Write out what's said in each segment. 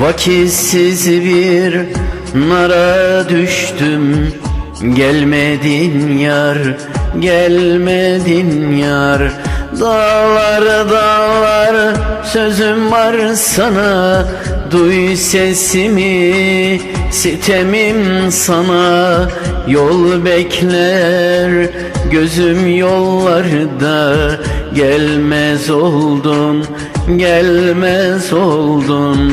Vakitsiz bir nara düştüm. Gelmedin yar, gelmedin yar. Dağlar dağlar sözüm var sana. Duy sesimi sitemim sana. Yol bekler gözüm yollarda. Gelmez oldun gelmez oldun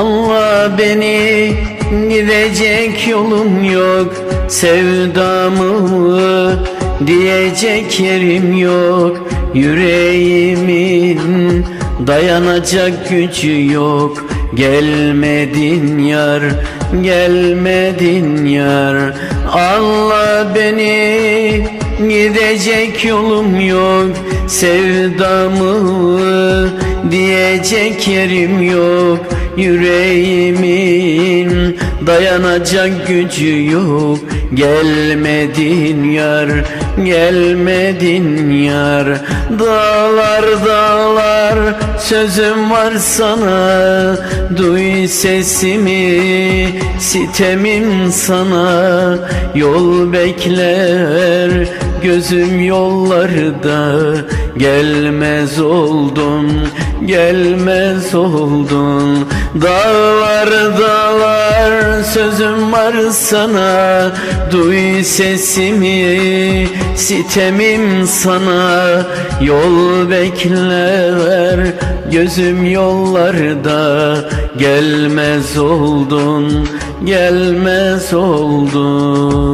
Anla beni gidecek yolum yok Sevdamı diyecek yerim yok Yüreğimin dayanacak gücü yok. Gelmedin yar, gelmedin yar Anla beni gidecek yolum yok Sevdamı diyecek yerim yok. Yüreğimin dayanacak gücü yok. Gelmedin yar, gelmedin yar. Dağlar dağlar sözüm var sana. Duy sesimi, sitemim sana. Yol bekler gözüm yollarda Gelmez oldun, gelmez oldun Dağlar dağlar sözüm var sana. Duy sesimi, sitemim sana. Yol bekler gözüm yollarda. Gelmez oldun, gelmez oldun